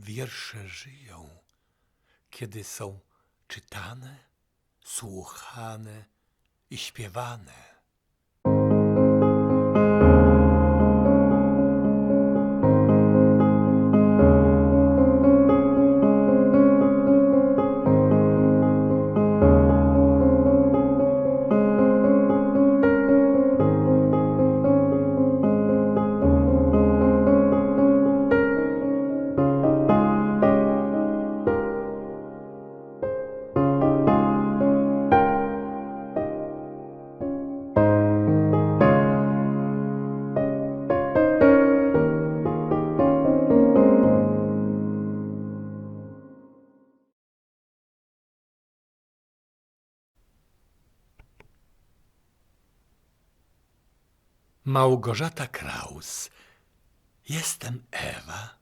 Wiersze żyją, kiedy są czytane, słuchane i śpiewane. Małgorzata Kraus. Jestem Ewa.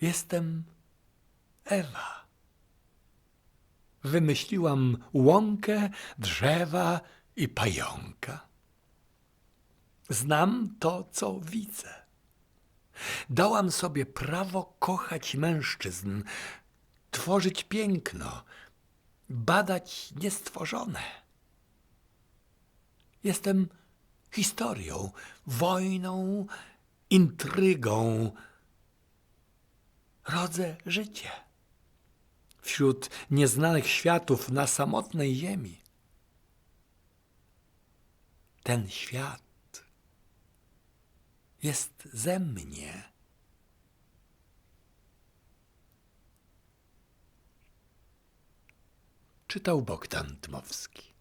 Jestem Ewa. Wymyśliłam łąkę, drzewa i pająka. Znam to, co widzę. Dałam sobie prawo kochać mężczyzn, tworzyć piękno, badać niestworzone. Jestem historią, wojną, intrygą. Rodzę życie. Wśród nieznanych światów na samotnej ziemi. Ten świat jest ze mnie. Czytał Bogdan Dmowski.